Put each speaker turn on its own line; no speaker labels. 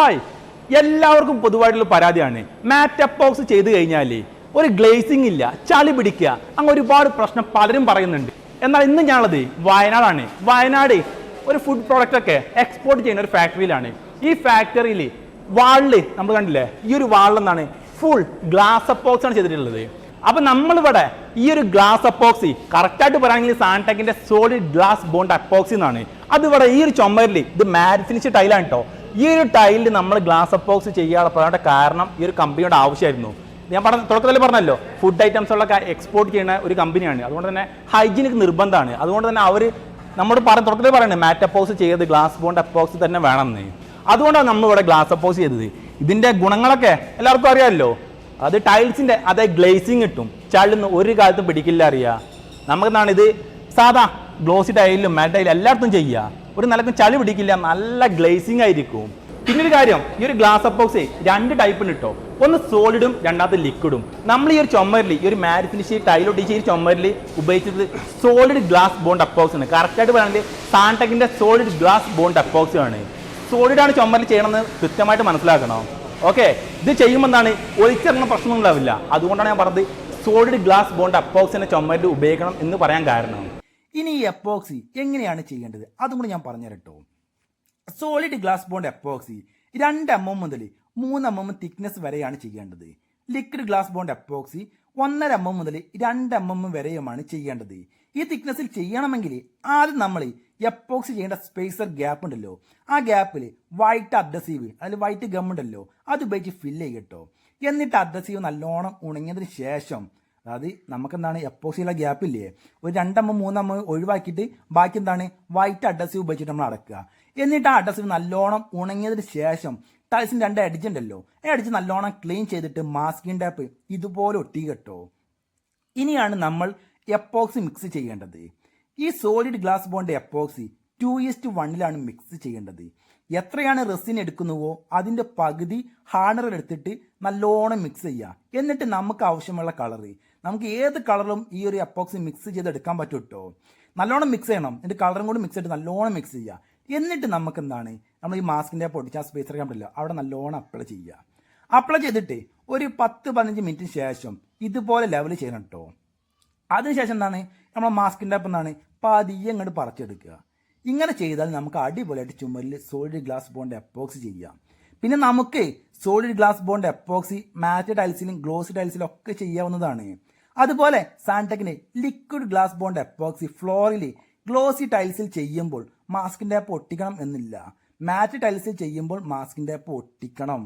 Hi. എല്ലാവർക്കും പൊതുവായിട്ടുള്ള പരാതിയാണ്. മാറ്റ് അപ്പോക്സ് ചെയ്ത് കഴിഞ്ഞാൽ ഒരു ഗ്ലേസിംഗ് ഇല്ല ചളി പിടിക്കുക അങ്ങ് ഒരുപാട് പ്രശ്നം പലരും പറയുന്നുണ്ട്. എന്നാൽ ഇന്ന് ഞാനുള്ളത് വയനാടാണ്. വയനാട് ഒരു ഫുഡ് പ്രോഡക്റ്റ് ഒക്കെ എക്സ്പോർട്ട് ചെയ്യുന്ന ഒരു ഫാക്ടറിയിലാണ് ഈ ഫാക്ടറിയിൽ വാളിൽ നമ്മൾ കണ്ടില്ലേ? ഈ ഒരു വാളിലെന്നാണ് ഫുൾ ഗ്ലാസ് അപ്പോക്സ് ആണ് ചെയ്തിട്ടുള്ളത്. അപ്പൊ നമ്മളിവിടെ ഈ ഒരു ഗ്ലാസ് അപ്പോക്സി കറക്റ്റായിട്ട് പറയുകയാണെങ്കിൽ സാൻടെക്കിന്റെ സോളിഡ് ഗ്ലാസ് ബോണ്ട് അപ്പോക്സി എന്നാണ് അതിവിടെ ഈ ഒരു ചുമരിൽ ഇത് മാറ്റ് ഫിനിഷ് ടൈലാണ് കേട്ടോ ഈ ഒരു ടൈലിൽ നമ്മൾ ഗ്ലാസ് അപ്പോക്സ് ചെയ്യാനുള്ള പ്രധാന കാരണം ഈ ഒരു കമ്പനിയുടെ ആവശ്യമായിരുന്നു. ഞാൻ പറഞ്ഞ തുടക്കത്തിൽ പറഞ്ഞല്ലോ ഫുഡ് ഐറ്റംസ് ഉള്ള എക്സ്പോർട്ട് ചെയ്യുന്ന ഒരു കമ്പനിയാണ് അതുകൊണ്ട് തന്നെ ഹൈജീനിക് നിർബന്ധമാണ്. അതുകൊണ്ട് തന്നെ അവർ നമ്മോട് പറഞ്ഞ തുടക്കത്തിൽ പറയുന്നത് മാറ്റ് അപ്പോക്സ് ചെയ്ത് ഗ്ലാസ് ബോണ്ട് അപ്പോക്സ് തന്നെ വേണമെന്ന്. അതുകൊണ്ടാണ് നമ്മൾ ഇവിടെ ഗ്ലാസ് അപ്പോക്സ് ചെയ്തത്. ഇതിന്റെ ഗുണങ്ങളൊക്കെ എല്ലാവർക്കും അറിയാമല്ലോ. അത് ടൈൽസിന്റെ അതേ ഗ്ലേസിങ് കിട്ടും. ചള്ളുന്ന ഒരു കാലത്തും പിടിക്കില്ല അറിയാ. നമുക്കെന്താണ് ഇത്? സാധാ ഗ്ലോസി ടൈലിലും മാറ്റ് ടൈലും എല്ലായിടത്തും ചെയ്യുക. ഒരു നിലക്കും ചളി പിടിക്കില്ല നല്ല ഗ്ലേസിങ് ആയിരിക്കും. പിന്നെ ഒരു കാര്യം ഈ ഒരു ഗ്ലാസ് അപ്പോക്സേ രണ്ട് ടൈപ്പിന് കിട്ടോ ഒന്ന് സോളിഡും രണ്ടാമത്തെ ലിക്വിഡും നമ്മൾ ഈ ഒരു ചുമരിൽ ഈ ഒരു മാറ്റ് ഫിനിഷ് ടൈലൊട്ടിച്ച് ഈ ചുമരിൽ ഉപയോഗിച്ചത് സോളിഡ് ഗ്ലാസ് ബോണ്ട് അപ്പോക്സ് ആണ്. കറക്റ്റായിട്ട് പറയുന്നത് സാൻടെക്കിന്റെ സോളിഡ് ഗ്ലാസ് ബോണ്ട് അപ്പോക്സ് ആണ്. സോളിഡാണ് ചുമരിൽ ചെയ്യണമെന്ന് കൃത്യമായിട്ട് മനസ്സിലാക്കണം. ഓക്കെ ഇത് ചെയ്യുമ്പോൾ എന്താണ്? ഒലിച്ചിറങ്ങുന്ന പ്രശ്നമൊന്നും ഉണ്ടാവില്ല. അതുകൊണ്ടാണ് ഞാൻ പറഞ്ഞത് സോളിഡ് ഗ്ലാസ് ബോണ്ട് അപ്പോക്സിനെ ചുമരിൽ ഉപയോഗിക്കണം എന്ന് പറയാൻ കാരണം.
ഇനി ഈ എപ്പോക്സി എങ്ങനെയാണ് ചെയ്യേണ്ടത്? അതും കൂടി ഞാൻ പറഞ്ഞുതരട്ടോ. സോളിഡ് ഗ്ലാസ് ബോണ്ട് എപ്പോക്സി രണ്ട് എം എം മുതൽ മൂന്ന് എം എം തിക്നെസ് വരെയാണ് ചെയ്യേണ്ടത്. ലിക്വിഡ് ഗ്ലാസ് ബോണ്ട് എപ്പോക്സി ഒന്നര എം എം മുതൽ രണ്ട് എം എം വരെയുമാണ് ചെയ്യേണ്ടത്. ഈ തിക്നെസ്സിൽ ചെയ്യണമെങ്കിൽ ആദ്യം നമ്മൾ എപ്പോക്സി ചെയ്യേണ്ട സ്പേസർ ഗ്യാപ്പ് ഉണ്ടല്ലോ. ആ ഗ്യാപ്പിൽ വൈറ്റ് അഡ്രസീവ് അതിൽ വൈറ്റ് ഗം ഉണ്ടല്ലോ. അത് ഉപയോഗിച്ച് ഫില്ല് ചെയ്യട്ടോ. എന്നിട്ട് അഡ്രസീവ് നല്ലോണം ഉണങ്ങിയതിന് ശേഷം അതായത് നമുക്കെന്താണ് എപ്പോക്സിയുള്ള ഗ്യാപ്പ് ഇല്ലേ? ഒരു രണ്ടമ്മ മൂന്നമ്മ ഒഴിവാക്കിയിട്ട് ബാക്കി എന്താണ് വൈറ്റ് അഡസീവ് ഉപയോഗിച്ചിട്ട് നമ്മൾ അടക്കുക. എന്നിട്ട് ആ അഡസീവ് നല്ലോണം ഉണങ്ങിയതിന് ശേഷം ടൈൽസിന് രണ്ട് ഉണ്ടല്ലോ. ആ അടിച്ച് നല്ലോണം ക്ലീൻ ചെയ്തിട്ട് മാസ്കിംഗ് ടാപ്പ് ഇതുപോലെ ഒട്ടി കെട്ടോ ഇനിയാണ് നമ്മൾ എപ്പോക്സി മിക്സ് ചെയ്യേണ്ടത്. ഈ solid glass bond epoxy two is to വണ്ണിലാണ് mix ചെയ്യേണ്ടത്. എത്രയാണ് റെസിൻ എടുക്കുന്നുവോ അതിന്റെ പകുതി ഹാർഡർ എടുത്തിട്ട് നല്ലോണം മിക്സ് ചെയ്യുക. എന്നിട്ട് നമുക്ക് ആവശ്യമുള്ള കളറ് നമുക്ക് ഏത് കളറും ഈ ഒരു എപ്പോക്സി മിക്സ് ചെയ്ത് എടുക്കാൻ പറ്റും കേട്ടോ നല്ലോണം മിക്സ് ചെയ്യണം. എന്നിട്ട് കളറും കൂടി മിക്സ് ചെയ്തിട്ട് നല്ലോണം മിക്സ് ചെയ്യുക. എന്നിട്ട് നമുക്ക് എന്താണ്? നമ്മൾ ഈ മാസ്കിന്റെ പൊട്ടിച്ച സ്പേസർ പറ്റില്ല. അവിടെ നല്ലോണം അപ്ലൈ ചെയ്യുക. അപ്ലൈ ചെയ്തിട്ട് ഒരു പത്ത് പതിനഞ്ച് മിനിറ്റിന് ശേഷം ഇതുപോലെ ലെവൽ ചെയ്യണം കേട്ടോ അതിനുശേഷം എന്താണ്? നമ്മൾ മാസ്കിന്റെ അപ്പം എന്താണ്? പതിയെ അങ്ങോട്ട് പറിച്ചെടുക്കുക. ഇങ്ങനെ ചെയ്താൽ നമുക്ക് അടിപൊളിയായിട്ട് ചുമരിൽ സോളിഡ് ഗ്ലാസ് ബോണ്ട് അപ്പോക്സ് ചെയ്യാം പിന്നെ നമുക്ക് solid glass bond epoxy matt ടൈൽസിലും gloss ടൈൽസിലും ഒക്കെ ചെയ്യാവുന്നതാണ്. അതുപോലെ സാൻടെക്കിന് ലിക്വിഡ് ഗ്ലാസ് ബോണ്ട് എപ്പോക്സി ഫ്ലോറിൽ ഗ്ലോസി ടൈൽസിൽ ചെയ്യുമ്പോൾ മാസ്കിന്റെ ഒട്ടിക്കണം എന്നില്ല. മാറ്റ് ടൈൽസിൽ ചെയ്യുമ്പോൾ മാസ്കിന്റെ ഒട്ടിക്കണം.